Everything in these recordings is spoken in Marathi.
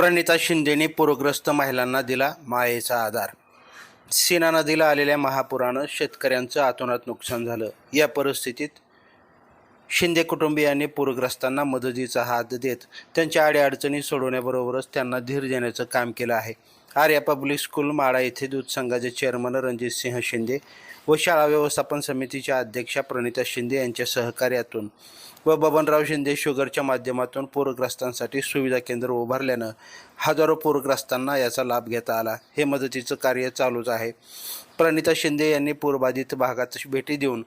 प्रणिता शिंदेने पूरग्रस्त महिलांना दिला मायेचा आधार. सीना नदीला आलेल्या महापुरानं शेतकऱ्यांचं आतोनात नुकसान झालं. या परिस्थितीत शिंदे कुटुंबियांनी पूरग्रस्तांना मदतीचा हात देत त्यांच्या अडीअडचणी सोडवण्याबरोबरच त्यांना धीर देण्याचं काम केलं आहे. आर्या पब्लिक स्कूल माडा येथे दूध संघाचे चेअरमन रणजित सिंह शिंदे व शाळा व्यवस्थापन समितीच्या अध्यक्षा प्रणिता शिंदे यांच्या सहकार्यातून व बबनराव शिंदे शुगरच्या माध्यमातून पूरग्रस्तांसाठी सुविधा केंद्र उभारल्यानं हजारो पूरग्रस्तांना याचा लाभ घेता आला. हे मदतीचं कार्य चालूच आहे. प्रणिता शिंदे यांनी पूरबाधित भागात भेटी देऊन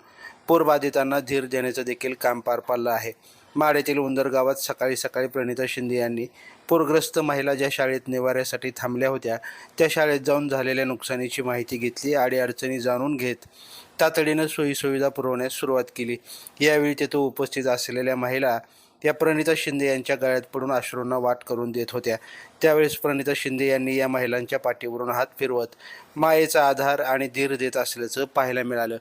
पूरबाधितांना धीर देण्याचं देखील काम पार पाडलं आहे. माड्यातील उंदर गावात सकाळी सकाळी प्रणिता शिंदे यांनी पूरग्रस्त महिला ज्या शाळेत निवाऱ्यासाठी थांबल्या होत्या त्या शाळेत जाऊन झालेल्या नुकसानीची माहिती घेतली आणि अडचणी जाणून घेत तातडीनं सोयीसुविधा पुरवण्यास सुरुवात केली. यावेळी तेथे उपस्थित असलेल्या महिला या प्रणिता शिंदे यांच्या गळ्यात पडून अश्रूंना वाट करून देत होत्या. त्यावेळेस प्रणिता शिंदे यांनी या महिलांच्या पाठीवरून हात फिरवत मायेचा आधार आणि धीर देत असल्याचं पाहायला मिळालं.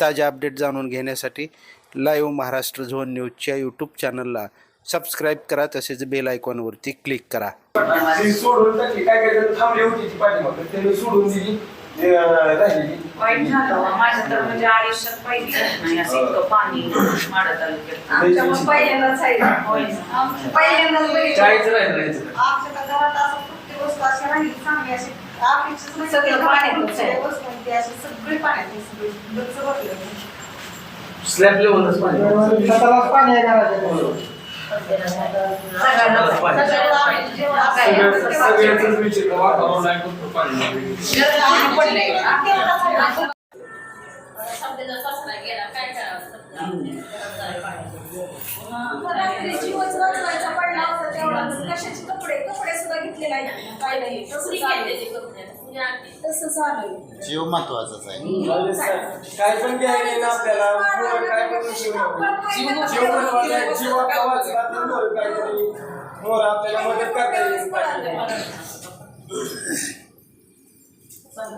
ताज्या अपडेट जाणून घेण्यासाठी लाईव्ह महाराष्ट्र झोन न्यूजच्या यूट्यूब चॅनलला सबस्क्राईब करा तसेच बेल आयकॉनवरती क्लिक करा ती सोडून टाकली काय काय जण थांबली होती ती पाठीमागं त्यांनी सोडून दिली ते, अं, राहिली वाईट झालं माझं तर म्हणजे आयुष्यात पहिली नाही असं इतकं पाणी माडा तालुक्यात आमच्या मग पहिल्यांदाच आहे. होय ना. आमच्या पहिल्यांदाच बघितलं. चाळीस राहिलं राहायचं आमच्या तर घरात असं प्रत्येक वस्तू अशी राहिली चांगली अशी अपेक्षाच नाही. सगळं पाण्यातच आहे. सगळ्या वस्तू आणि ते अशी सगळी पाण्यात आहे, सगळी. गच्च भरलेलं. स्लॅब लेवलच पाणी. स्वतःलाच पाणी आहे सगळ्याच- विचित्र वातावरण आहे फक्त पाणी कशाचे काय नाही तसं तसं चालू जीव महत्वाचाच आहे काय पण घ्यायला ना आपल्याला काय पण जीव महत्त्वाचा आहे. वाचला तर मोर काहीतरी मोर आपल्याला मदत करता येईल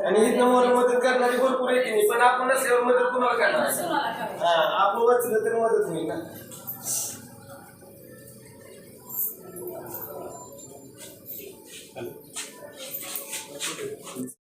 आणि इथं मोर मदत करणारी भरपूर येते पण आपण नसल्यावर मदत कुणाला करणार हा आपण वाचलं तर मदत होईल ना